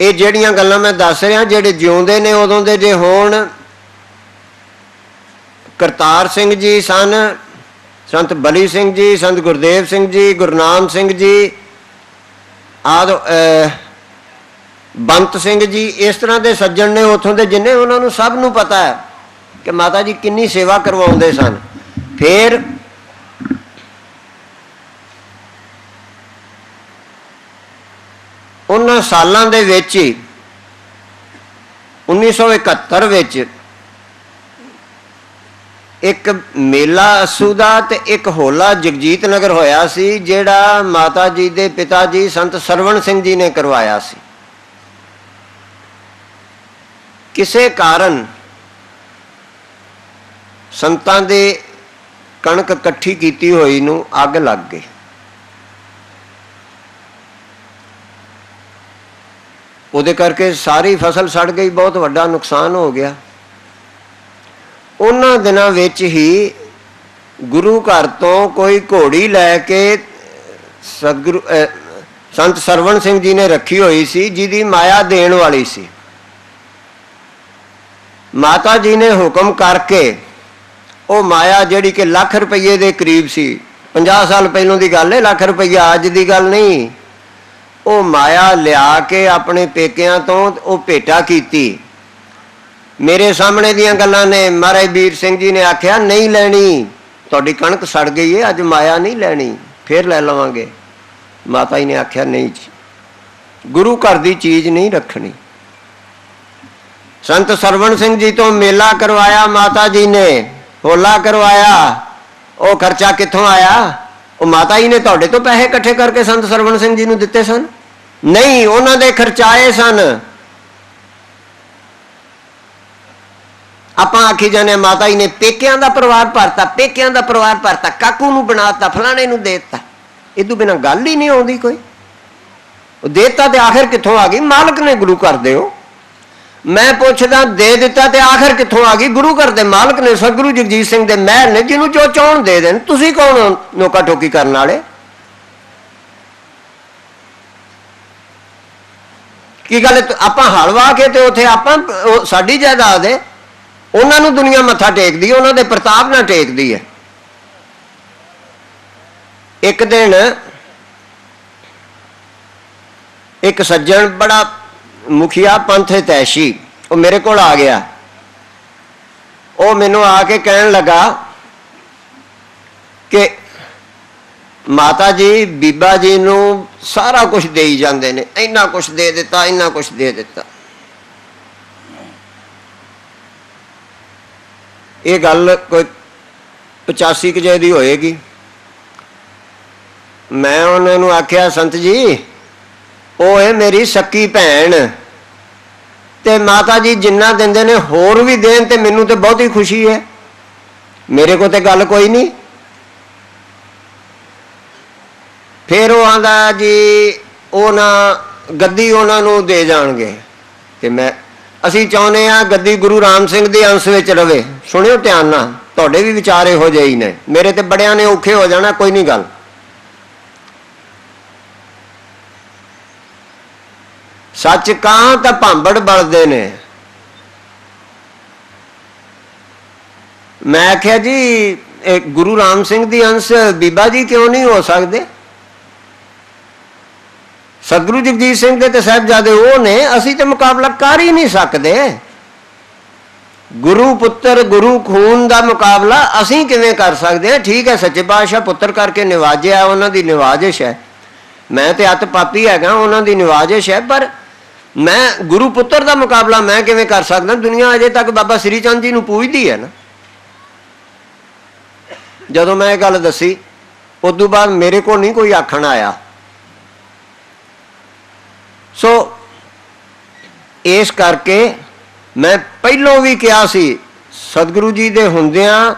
ਇਹ ਜਿਹੜੀਆਂ ਗੱਲਾਂ ਮੈਂ ਦੱਸ ਰਿਹਾ, ਜਿਹੜੇ ਜਿਉਂਦੇ ਨੇ ਉਦੋਂ ਦੇ ਜੇ ਹੋਣ, ਕਰਤਾਰ ਸਿੰਘ ਜੀ ਸਨ ਸੰਤ ਬਲੀ ਸਿੰਘ ਜੀ, ਸੰਤ ਗੁਰਦੇਵ ਸਿੰਘ ਜੀ ਗੁਰਨਾਮ ਸਿੰਘ ਜੀ, ਆਦ ਬੰਤ ਸਿੰਘ ਜੀ, ਇਸ ਤਰ੍ਹਾਂ ਦੇ ਸੱਜਣ ਨੇ ਉਥੋਂ ਦੇ ਜਿੰਨੇ ਉਹਨਾਂ ਨੂੰ ਸਭ ਨੂੰ ਪਤਾ ਹੈ ਕਿ ਮਾਤਾ ਜੀ ਕਿੰਨੀ ਸੇਵਾ ਕਰਵਾਉਂਦੇ ਸਨ। ਫਿਰ ਉਹਨਾਂ ਸਾਲਾਂ ਦੇ ਵਿੱਚ ਹੀ 1971 ਵਿੱਚ ਇੱਕ ਮੇਲਾ ਅਸੂ ਦਾ ਤੇ ਇੱਕ ਹੋਲਾ ਜਗਜੀਤ ਨਗਰ ਹੋਇਆ ਸੀ, ਜਿਹੜਾ ਮਾਤਾ ਜੀ ਦੇ ਪਿਤਾ ਜੀ ਸੰਤ ਸਰਵਣ ਸਿੰਘ ਜੀ ਨੇ ਕਰਵਾਇਆ ਸੀ। ਕਿਸੇ ਕਾਰਨ ਸੰਤਾਂ ਦੇ ਕਣਕ ਇਕੱਠੀ ਕੀਤੀ ਹੋਈ ਨੂੰ ਅੱਗ ਲੱਗ ਗਈ। ਉਹਦੇ ਕਰਕੇ ਸਾਰੀ ਫਸਲ ਸੜ ਗਈ, ਬਹੁਤ ਵੱਡਾ ਨੁਕਸਾਨ ਹੋ ਗਿਆ। ਉਹਨਾਂ ਦਿਨਾਂ ਵਿੱਚ ਹੀ ਗੁਰੂ ਘਰ ਤੋਂ ਕੋਈ ਘੋੜੀ ਲੈ ਕੇ ਸਤਿਗੁਰੂ ਸੰਤ ਸਰਵਣ ਸਿੰਘ ਜੀ ਨੇ ਰੱਖੀ ਹੋਈ ਸੀ, ਜਿਹਦੀ ਮਾਇਆ ਦੇਣ ਵਾਲੀ ਸੀ। ਮਾਤਾ ਜੀ ਨੇ ਹੁਕਮ ਕਰਕੇ ਉਹ ਮਾਇਆ ਜਿਹੜੀ ਕਿ ਲੱਖ ਰੁਪਏ ਦੇ ਕਰੀਬ ਸੀ 50 ਸਾਲ ਪਹਿਲੋਂ ਦੀ ਗੱਲ ਹੈ ਲੱਖ ਰੁਪਈਆ ਅੱਜ ਦੀ ਗੱਲ ਨਹੀਂ। ਉਹ ਮਾਇਆ ਲਿਆ ਕੇ ਆਪਣੇ ਪੇਕਿਆਂ ਤੋਂ ਉਹ ਭੇਟਾ ਕੀਤੀ। ਮੇਰੇ ਸਾਹਮਣੇ ਦੀਆਂ ਗੱਲਾਂ ਨੇ, ਮਹਾਰਾਜ ਵੀਰ ਸਿੰਘ ਜੀ ਨੇ ਆਖਿਆ, ਨਹੀਂ ਲੈਣੀ। ਤੁਹਾਡੀ ਕਣਕ ਸੜ ਗਈ ਹੈ ਅੱਜ ਮਾਇਆ ਨਹੀਂ ਲੈਣੀ, ਫੇਰ ਲੈ ਲਵਾਂਗੇ। ਮਾਤਾ ਜੀ ਨੇ ਆਖਿਆ, ਨਹੀਂ ਜੀ। ਗੁਰੂ ਘਰ ਦੀ ਚੀਜ਼ ਨਹੀਂ ਰੱਖਣੀ। ਸੰਤ ਸਰਵਣ ਸਿੰਘ ਜੀ ਤੋਂ ਮੇਲਾ ਕਰਵਾਇਆ ਮਾਤਾ ਜੀ ਨੇ, ਹੋਲਾ ਕਰਵਾਇਆ। ਉਹ ਖਰਚਾ ਕਿੱਥੋਂ ਆਇਆ? ਉਹ ਮਾਤਾ ਜੀ ਨੇ ਤੁਹਾਡੇ ਤੋਂ ਪੈਸੇ ਇਕੱਠੇ ਕਰਕੇ ਸੰਤ ਸਰਵਣ ਸਿੰਘ ਜੀ ਨੂੰ ਦਿੱਤੇ ਸਨ? ਨਹੀਂ, ਉਹਨਾਂ ਦੇ ਖਰਚਾਏ ਸਨ। ਆਪਾਂ ਆਖੀ ਜਾਂਦੇ ਹਾਂ, ਮਾਤਾ ਜੀ ਨੇ ਪੇਕਿਆਂ ਦਾ ਪਰਿਵਾਰ ਭਰਤਾ ਪੇਕਿਆਂ ਦਾ ਪਰਿਵਾਰ ਭਰਤਾ ਕਾਕੂ ਨੂੰ ਬਣਾਤਾ ਫਲਾਣੇ ਨੂੰ ਦੇਤਾ। ਇਦੋਂ ਬਿਨਾ ਗੱਲ ਹੀ ਨਹੀਂ ਆਉਂਦੀ ਕੋਈ। ਉਹ ਦੇਤਾ ਤੇ ਆਖਰ ਕਿੱਥੋਂ ਆ ਗਈ? ਮਾਲਕ ਨੇ ਗੁਰੂ ਕਰ ਦਿਓ। ਮੈਂ ਪੁੱਛਦਾ ਦੇ ਦਿੱਤਾ ਤੇ ਆਖਰ ਕਿੱਥੋਂ ਆ ਗਈ? ਗੁਰੂ ਘਰ ਦੇ ਮਾਲਕ ਨੇ ਸਤਿਗੁਰੂ ਜਗਜੀਤ ਸਿੰਘ ਦੇ ਮਹਿਲ ਨੇ ਜਿਹਨੂੰ ਜੋ ਚਾਹਣ ਦੇ ਦੇਣ। ਤੁਸੀਂ ਕੌਣ ਹੋ ਨੋਕਾ ਟੋਕੀ ਕਰਨ ਵਾਲੇ? ਕੀ ਗੱਲ ਆਪਾਂ ਹਲਵਾ ਕੇ ਤੇ ਉੱਥੇ ਆਪਾਂ ਸਾਡੀ ਜਾਇਦਾਦ ਹੈ। ਉਹਨਾਂ ਨੂੰ ਦੁਨੀਆ ਮੱਥਾ ਟੇਕਦੀ ਹੈ, ਉਹਨਾਂ ਦੇ ਪ੍ਰਤਾਪ ਨਾਲ ਟੇਕਦੀ ਹੈ। ਇੱਕ ਦਿਨ ਇੱਕ ਸੱਜਣ ਬੜਾ ਮੁਖੀਆ ਪੰਥ ਤੈਸ਼ੀ ਉਹ ਮੇਰੇ ਕੋਲ ਆ ਗਿਆ। ਉਹ ਮੈਨੂੰ ਆ ਕੇ ਕਹਿਣ ਲੱਗਾ ਕਿ ਮਾਤਾ ਜੀ, ਬੀਬਾ ਜੀ ਨੂੰ ਸਾਰਾ ਕੁਝ ਦੇਈ ਜਾਂਦੇ ਨੇ, ਇੰਨਾ ਕੁਝ ਦੇ ਦਿੱਤਾ, ਇੰਨਾ ਕੁਝ ਦੇ ਦਿੱਤਾ। ਇਹ ਗੱਲ ਕੋਈ 85 ਕੁ ਦੀ ਹੋਏਗੀ। ਮੈਂ ਉਹਨਾਂ ਨੂੰ ਆਖਿਆ, ਸੰਤ ਜੀ ਉਹ ਹੈ ਮੇਰੀ ਸੱਕੀ ਭੈਣ, ਤੇ ਮਾਤਾ ਜੀ ਜਿੰਨਾ ਦਿੰਦੇ ਨੇ ਹੋਰ ਵੀ ਦੇਣ ਤੇ ਮੈਨੂੰ ਤੇ ਹੀ ਖੁਸ਼ੀ ਹੈ। ਮੇਰੇ ਕੋਲ ਤੇ ਗੱਲ ਕੋਈ ਨਹੀਂ। ਫਿਰ ਉਹ ਆਂਦਾ ਜੀ, ਉਹ ਨਾ ਗੱਦੀ ਉਹਨਾਂ ਨੂੰ ਦੇ ਜਾਣਗੇ। ਤੇ ਮੈਂ ਅਸੀਂ ਚਾਹੁੰਦੇ ਆ ਗੱਦੀ ਗੁਰੂ ਰਾਮ ਸਿੰਘ ਦੇ ਅੰਸ਼ ਵਿੱਚ ਰਵੇ। ਸੁਣਿਓ ਧਿਆਨ ਨਾਲ, ਤੁਹਾਡੇ ਵੀ ਵਿਚਾਰ ਇਹੋ ਜਿਹੇ ਹੀ ਨੇ। ਮੇਰੇ ਤੇ ਬੜਿਆਂ ਨੇ ਔਖੇ ਹੋ ਜਾਣਾ, ਕੋਈ ਨਹੀਂ ਗੱਲ। ਸੱਚ ਕਾਂ ਤਾਂ ਭਾਂਬੜ ਬਲਦੇ ਨੇ। ਮੈਂ ਆਖਿਆ ਜੀ ਗੁਰੂ ਰਾਮ ਸਿੰਘ ਦੀ ਅੰਸ਼ ਬੀਬਾ ਜੀ ਕਿਉਂ ਨਹੀਂ ਹੋ ਸਕਦੇ? ਸਤਿਗੁਰੂ ਜਗਜੀਤ ਸਿੰਘ ਦੇ ਤੇ ਸਾਹਿਬਜ਼ਾਦੇ ਉਹ ਨੇ, ਅਸੀਂ ਤੇ ਮੁਕਾਬਲਾ ਕਰ ਹੀ ਨਹੀਂ ਸਕਦੇ। ਗੁਰੂ ਪੁੱਤਰ, ਗੁਰੂ ਖੂਨ ਦਾ ਮੁਕਾਬਲਾ ਅਸੀਂ ਕਿਵੇਂ ਕਰ ਸਕਦੇ ਹਾਂ? ਠੀਕ ਹੈ, ਸੱਚੇ ਪਾਤਸ਼ਾਹ ਪੁੱਤਰ ਕਰਕੇ ਨਿਵਾਜਿਆ ਉਹਨਾਂ ਦੀ ਨਿਵਾਜਿਸ਼ ਹੈ। ਮੈਂ ਤੇ ਅਤ ਪਾਪੀ ਹੈਗਾ, ਉਹਨਾਂ ਦੀ ਨਿਵਾਜਿਸ਼ ਹੈ, ਪਰ ਮੈਂ ਗੁਰੂ ਪੁੱਤਰ ਦਾ ਮੁਕਾਬਲਾ ਮੈਂ ਕਿਵੇਂ ਕਰ ਸਕਦਾ? ਦੁਨੀਆ ਅਜੇ ਤੱਕ ਬਾਬਾ ਸ੍ਰੀ ਚੰਦ ਜੀ ਨੂੰ ਪੂਜਦੀ ਹੈ ਨਾ। ਜਦੋਂ ਮੈਂ ਇਹ ਗੱਲ ਦੱਸੀ ਉਸ ਤੋਂ ਬਾਅਦ ਮੇਰੇ ਕੋਲ ਨਹੀਂ ਕੋਈ ਆਖਣ ਆਇਆ। ਸੋ, ਇਸ ਕਰਕੇ ਮੈਂ ਪਹਿਲੋਂ ਵੀ ਕਿਹਾ ਸੀ, ਸਤਿਗੁਰੂ ਜੀ ਦੇ ਹੁੰਦਿਆਂ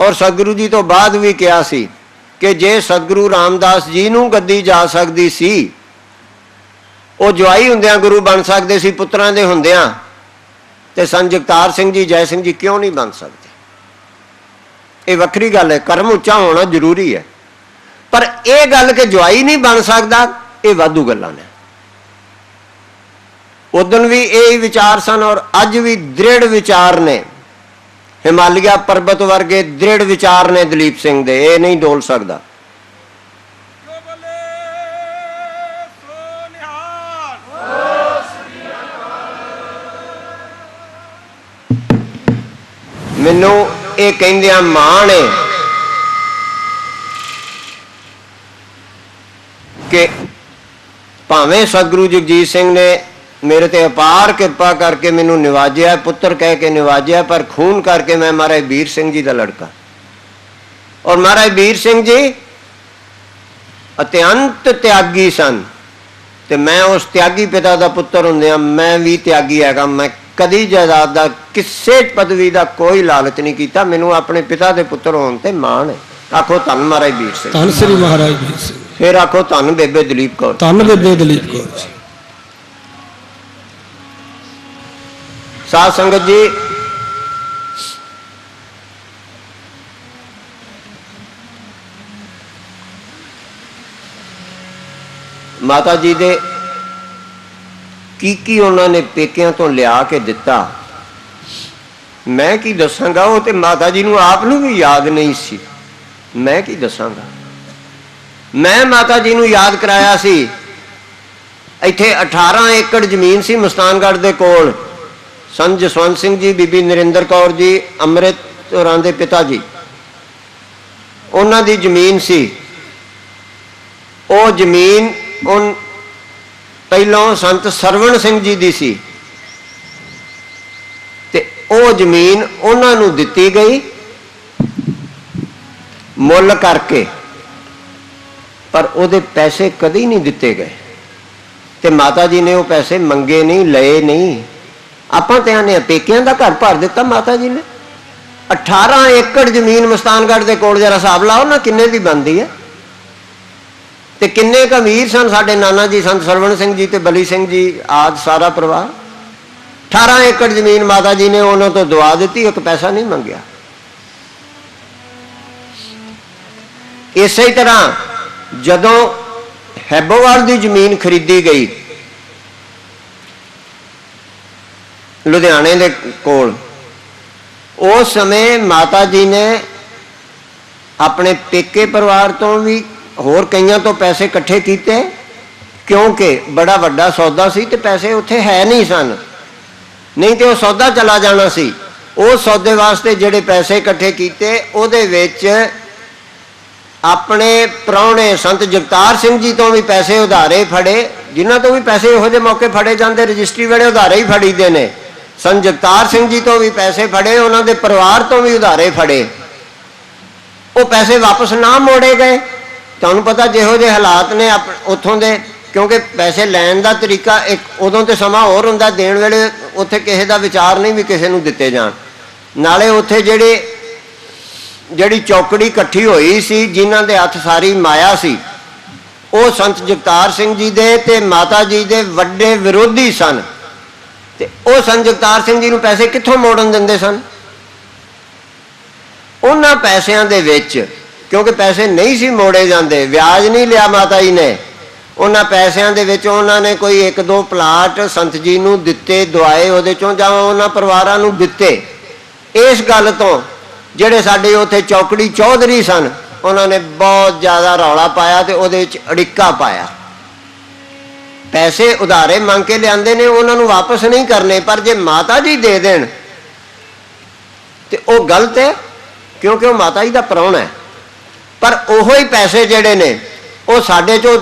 ਔਰ ਸਤਿਗੁਰੂ ਜੀ ਤੋਂ ਬਾਅਦ ਵੀ ਕਿਹਾ ਸੀ ਕਿ ਜੇ ਸਤਿਗੁਰੂ ਰਾਮਦਾਸ ਜੀ ਨੂੰ ਗੱਦੀ ਜਾ ਸਕਦੀ ਸੀ, ਉਹ ਜਵਾਈ ਹੁੰਦਿਆਂ ਗੁਰੂ ਬਣ ਸਕਦੇ ਸੀ, ਪੁੱਤਰਾਂ ਦੇ ਹੁੰਦਿਆਂ। ਤੇ ਸੰਤ ਜਗਤਾਰ ਸਿੰਘ ਜੀ, ਜੈ ਸਿੰਘ ਜੀ ਕਿਉਂ ਨਹੀਂ ਬਣ ਸਕਦੇ? ਇਹ ਵੱਖਰੀ ਗੱਲ ਹੈ, ਕਰਮ ਉੱਚਾ ਹੋਣਾ ਜ਼ਰੂਰੀ ਹੈ। ਪਰ ਇਹ ਗੱਲ ਕਿ ਜਵਾਈ ਨਹੀਂ ਬਣ ਸਕਦਾ, ਇਹ ਵਾਧੂ ਗੱਲਾਂ ਨੇ। ਉਦੋਂ ਵੀ ਇਹ ਹੀ ਵਿਚਾਰ ਸਨ ਔਰ ਅੱਜ ਵੀ ਦ੍ਰਿੜ ਵਿਚਾਰ ਨੇ। ਹਿਮਾਲਿਆ ਪਰਬਤ ਵਰਗੇ ਦ੍ਰਿੜ ਵਿਚਾਰ ਨੇ ਦਲੀਪ ਸਿੰਘ ਦੇ, ਇਹ ਨਹੀਂ ਡੋਲ ਸਕਦਾ। ਮੈਨੂੰ ਇਹ ਕਹਿੰਦਿਆਂ ਮਾਣ ਹੈ ਕਿ ਭਾਵੇਂ ਸਤਿਗੁਰੂ ਜਗਜੀਤ ਸਿੰਘ ਨੇ ਮੇਰੇ ਤੇ ਅਪਾਰ ਕਿਰਪਾ ਕਰਕੇ ਮੈਨੂੰ ਨਿਵਾਜਿਆ ਪੁੱਤਰ ਕਹਿ ਕੇ ਨਿਵਾਜਿਆ ਪਰ ਖੂਨ ਕਰਕੇ ਮੈਂ ਮਹਾਰਾਜ ਵੀਰ ਸਿੰਘ ਜੀ ਦਾ ਲੜਕਾ। ਔਰ ਮਹਾਰਾਜ ਵੀਰ ਸਿੰਘ ਜੀ ਅਤਿਅੰਤ ਤਿਆਗੀ ਸਨ ਤੇ ਮੈਂ ਉਸ ਤਿਆਗੀ ਪਿਤਾ ਦਾ ਪੁੱਤਰ ਹੁੰਦਿਆਂ ਮੈਂ ਵੀ ਤਿਆਗੀ ਹੈਗਾ ਮੈਂ ਕਦੀ ਜਾਇਦਾਦ ਦਾ ਕਿਸੇ ਪਦਵੀ ਦਾ ਕੋਈ ਲਾਲਚ ਨਹੀਂ ਕੀਤਾ ਮੈਨੂੰ ਆਪਣੇ ਪਿਤਾ ਦੇ ਪੁੱਤਰ ਹੋਣ ਤੇ ਮਾਣ ਹੈ। ਆਖੋ ਧੰਨ ਮਹਾਰਾਜ ਵੀਰ ਸਿੰਘ ਧੰਨ ਸ੍ਰੀ ਮਹਾਰਾਜ ਵੀਰ ਸਿੰਘ ਫਿਰ ਆਖੋ ਧੰਨ ਬੇਬੇ ਦਲੀਪ ਕੌਰ ਧੰਨ ਬੇਬੇ ਦਲੀਪ ਕੌਰ ਸਾਧ ਸੰਗਤ ਜੀ, ਮਾਤਾ ਜੀ ਦੇ ਕੀ ਕੀ ਉਹਨਾਂ ਨੇ ਪੇਕਿਆਂ ਤੋਂ ਲਿਆ ਕੇ ਦਿੱਤਾ? ਮੈਂ ਕੀ ਦੱਸਾਂਗਾ? ਉਹ ਤੇ ਮਾਤਾ ਜੀ ਨੂੰ ਆਪ ਨੂੰ ਵੀ ਯਾਦ ਨਹੀਂ ਸੀ। ਮੈਂ ਕੀ ਦੱਸਾਂਗਾ? ਮੈਂ ਮਾਤਾ ਜੀ ਨੂੰ ਯਾਦ ਕਰਾਇਆ ਸੀ। ਇੱਥੇ 18 ਏਕੜ ਜ਼ਮੀਨ ਸੀ ਮਸਤਾਨਗੜ੍ਹ ਦੇ ਕੋਲ। ਸੰਤ ਜਸਵੰਤ ਸਿੰਘ ਜੀ, ਬੀਬੀ ਨਰਿੰਦਰ ਕੌਰ ਜੀ, ਅੰਮ੍ਰਿਤ ਹੋਰਾਂ ਦੇ ਪਿਤਾ ਜੀ। ਉਹਨਾਂ ਦੀ ਜ਼ਮੀਨ ਸੀ। ਉਹ ਜ਼ਮੀਨ ਉਹ ਪਹਿਲਾਂ ਸੰਤ ਸਰਵਣ ਸਿੰਘ ਜੀ ਦੀ ਸੀ। ਤੇ ਉਹ ਜ਼ਮੀਨ ਉਹਨਾਂ ਨੂੰ ਦਿੱਤੀ ਗਈ ਮੁੱਲ ਕਰਕੇ। ਪਰ ਉਹਦੇ ਪੈਸੇ ਕਦੀ ਨਹੀਂ ਦਿੱਤੇ ਗਏ। ਤੇ ਮਾਤਾ ਜੀ ਨੇ ਉਹ ਪੈਸੇ ਮੰਗੇ ਨਹੀਂ, ਲਏ ਨਹੀਂ। ਆਪਾਂ ਤੇ ਆਨੇ ਪੇਕਿਆਂ ਦਾ ਘਰ ਭਰ ਦਿੱਤਾ ਮਾਤਾ ਜੀ ਨੇ। 18 ਏਕੜ ਜ਼ਮੀਨ ਮਸਤਾਨਗੜ੍ਹ ਦੇ ਕੋਲ ਜਰਾ ਹਿਸਾਬ ਲਾਓ ਨਾ, ਕਿੰਨੇ ਦੀ ਬਣਦੀ ਹੈ? ਤੇ ਕਿੰਨੇ ਕੁ ਅਮੀਰ ਸਨ ਸਾਡੇ ਨਾਨਾ ਜੀ, ਸੰਤ ਸਰਵਣ ਸਿੰਘ ਜੀ ਤੇ ਬਲੀ ਸਿੰਘ ਜੀ, ਆਦ ਸਾਰਾ ਪਰਿਵਾਰ। 18 ਏਕੜ ਜ਼ਮੀਨ ਮਾਤਾ ਜੀ ਨੇ ਉਹਨਾਂ ਤੋਂ ਦਵਾ ਦਿੱਤੀ, ਇੱਕ ਪੈਸਾ ਨਹੀਂ ਮੰਗਿਆ। ਇਸੇ ਤਰ੍ਹਾਂ ਜਦੋਂ ਹੈਬੋਵਾਲ ਦੀ ਜ਼ਮੀਨ ਖਰੀਦੀ ਗਈ ਲੁਧਿਆਣੇ ਦੇ ਕੋਲ। ਉਸ ਸਮੇਂ ਮਾਤਾ ਜੀ ਨੇ ਆਪਣੇ ਪੇਕੇ ਪਰਿਵਾਰ ਤੋਂ ਵੀ ਹੋਰ ਕਈਆਂ ਤੋਂ ਪੈਸੇ ਇਕੱਠੇ ਕੀਤੇ, ਕਿਉਂਕਿ ਬੜਾ ਵੱਡਾ ਸੌਦਾ ਸੀ ਤੇ ਪੈਸੇ ਉੱਥੇ ਹੈ ਨਹੀਂ ਸਨ। ਨਹੀਂ ਤੇ ਉਹ ਸੌਦਾ ਚਲਾ ਜਾਣਾ ਸੀ। ਉਹ ਸੌਦੇ ਵਾਸਤੇ ਜਿਹੜੇ ਪੈਸੇ ਇਕੱਠੇ ਕੀਤੇ, ਉਹਦੇ ਵਿੱਚ ਆਪਣੇ ਪ੍ਰਾਹੁਣੇ ਸੰਤ ਜਗਤਾਰ ਸਿੰਘ ਜੀ ਤੋਂ ਵੀ ਪੈਸੇ ਉਧਾਰੇ ਫੜੇ, ਜਿਨ੍ਹਾਂ ਤੋਂ ਵੀ ਪੈਸੇ ਇਹੋ ਜਿਹੇ ਮੌਕੇ ਫੜੇ ਜਾਂਦੇ, ਰਜਿਸਟਰੀ ਵੇਲੇ ਉਧਾਰੇ ਹੀ ਫੜੀਦੇ ਨੇ। ਸੰਤ ਜਗਤਾਰ ਸਿੰਘ ਜੀ ਤੋਂ ਵੀ ਪੈਸੇ ਫੜੇ, ਉਹਨਾਂ ਦੇ ਪਰਿਵਾਰ ਤੋਂ ਵੀ ਉਧਾਰੇ ਫੜੇ। ਉਹ ਪੈਸੇ ਵਾਪਸ ਨਾ ਮੋੜੇ ਗਏ। ਤੁਹਾਨੂੰ ਪਤਾ ਜਿਹੋ ਜਿਹੇ ਹਾਲਾਤ ਨੇ ਆਪ- ਉੱਥੋਂ ਦੇ, ਕਿਉਂਕਿ ਪੈਸੇ ਲੈਣ ਦਾ ਤਰੀਕਾ ਇੱਕ ਉਦੋਂ ਤੇ ਸਮਾਂ ਹੋਰ ਹੁੰਦਾ, ਦੇਣ ਵੇਲੇ ਉੱਥੇ ਕਿਸੇ ਦਾ ਵਿਚਾਰ ਨਹੀਂ ਵੀ ਕਿਸੇ ਨੂੰ ਦਿੱਤੇ ਜਾਣ। ਨਾਲੇ ਉੱਥੇ ਜਿਹੜੇ, ਜਿਹੜੀ ਚੌਕੜੀ ਇਕੱਠੀ ਹੋਈ ਸੀ, ਜਿਨ੍ਹਾਂ ਦੇ ਹੱਥ ਸਾਰੀ ਮਾਇਆ ਸੀ, ਉਹ ਸੰਤ ਜਗਤਾਰ ਸਿੰਘ ਜੀ ਦੇ ਤੇ ਮਾਤਾ ਜੀ ਦੇ ਵੱਡੇ ਵਿਰੋਧੀ ਸਨ। ਤੇ ਉਹ ਸੰਤ ਜਗਤਾਰ ਸਿੰਘ ਜੀ ਨੂੰ ਪੈਸੇ ਕਿੱਥੋਂ ਮੋੜਨ ਦਿੰਦੇ ਸਨ? ਉਹਨਾਂ ਪੈਸਿਆਂ ਦੇ ਵਿੱਚ, ਕਿਉਂਕਿ ਪੈਸੇ ਨਹੀਂ ਸੀ ਮੋੜੇ ਜਾਂਦੇ, ਵਿਆਜ ਨਹੀਂ ਲਿਆ ਮਾਤਾ ਜੀ ਨੇ। ਉਹਨਾਂ ਪੈਸਿਆਂ ਦੇ ਵਿੱਚ ਉਹਨਾਂ ਨੇ ਕੋਈ ਇੱਕ ਦੋ ਪਲਾਟ ਸੰਤ ਜੀ ਨੂੰ ਦਿੱਤੇ, ਦਵਾਏ ਉਹਦੇ ਚੋਂ, ਜਾਂ ਉਹਨਾਂ ਪਰਿਵਾਰਾਂ ਨੂੰ ਦਿੱਤੇ। ਇਸ ਗੱਲ ਤੋਂ ਜਿਹੜੇ ਸਾਡੇ ਉੱਥੇ ਚੌਕੜੀ ਚੌਧਰੀ ਸਨ, ਉਹਨਾਂ ਨੇ ਬਹੁਤ ਜ਼ਿਆਦਾ ਰੌਲਾ ਪਾਇਆ ਤੇ ਉਹਦੇ ਵਿੱਚ ਅੜਿੱਕਾ ਪਾਇਆ। ਪੈਸੇ ਉਧਾਰੇ ਮੰਗ ਕੇ ਲਿਆਂਦੇ ਨੇ, ਉਹਨਾਂ ਨੂੰ ਵਾਪਸ ਨਹੀਂ ਕਰਨੇ, ਪਰ ਜੇ ਮਾਤਾ ਜੀ ਦੇ ਦੇਣ, ਤੇ ਉਹ ਗਲਤ ਹੈ, ਕਿਉਂਕਿ ਉਹ ਮਾਤਾ ਜੀ ਦਾ ਪ੍ਰਾਹੁਣਾ ਹੈ। ਪਰ ਉਹੋ ਹੀ ਪੈਸੇ ਜਿਹੜੇ ਨੇ, ਉਹ ਸਾਡੇ ਚੋਂ,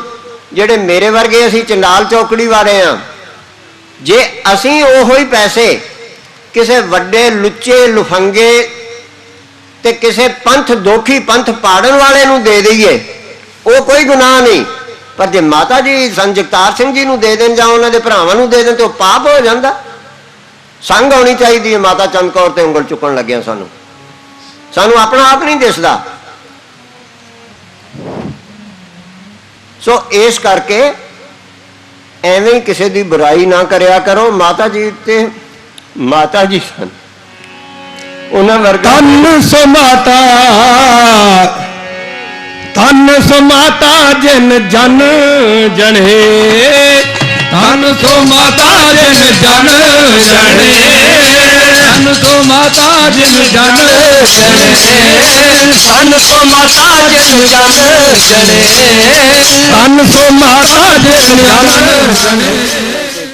ਜਿਹੜੇ ਮੇਰੇ ਵਰਗੇ ਅਸੀਂ ਚੰਡਾਲ ਚੌਕੜੀ ਵਾਲੇ ਆ ਜੇ ਅਸੀਂ ਉਹੋ ਹੀ ਪੈਸੇ ਕਿਸੇ ਵੱਡੇ ਲੁੱਚੇ ਲੁਫੰਗੇ ਤੇ ਕਿਸੇ ਪੰਥ, ਦੋਖੀ ਪੰਥ ਪਾੜਨ ਵਾਲੇ ਨੂੰ ਦੇ ਦਈਏ, ਉਹ ਕੋਈ ਗੁਨਾਹ ਨਹੀਂ। ਪਰ ਜੇ ਮਾਤਾ ਜੀ ਸੰਤ ਜਗਤਾਰ ਸਿੰਘ ਜੀ ਨੂੰ ਦੇ ਦੇਣ ਜਾਂ ਉਹਨਾਂ ਦੇ ਭਰਾਵਾਂ ਨੂੰ ਦੇ ਦੇਣ ਤੇ ਉਹ ਪਾਪ ਹੋ ਜਾਂਦਾ। ਸੰਗ ਹੋਣੀ ਚਾਹੀਦੀ ਹੈ, ਮਾਤਾ ਚੰਦ ਕੌਰ ਤੇ ਉਂਗਲ ਚੁੱਕਣ ਲੱਗਿਆ ਸਾਨੂੰ। ਸਾਨੂੰ ਆਪਣਾ ਆਪ ਨਹੀਂ ਦਿਸਦਾ। ਸੋ ਇਸ ਕਰਕੇ ਐਵੇਂ ਹੀ ਕਿਸੇ ਦੀ ਬੁਰਾਈ ਨਾ ਕਰਿਆ ਕਰੋ। ਮਾਤਾ ਜੀ ਤੇ ਮਾਤਾ ਜੀ ਸਨ। ਉਹਨਾਂ ਵਰਗਾ ਤਨ ਸਮਾਤਾ ਤਨ ਸਮਾਤਾ ਜਿਨ ਜਨ ਜਣੇ। ਧਨ ਸੋ ਮਾਤਾ ਜਨ ਜਨ ਜਣੇ। ਧਨ ਸੋ ਮਾਤਾ ਜਨ ਜਨ ਜਣੇ। ਤਨ ਸੋ ਮਾਤਾ ਜਨ ਜਣੇ। ਤਨ ਸਮਾਤਾ ਜਿਨ ਜਨ ਜਣੇ।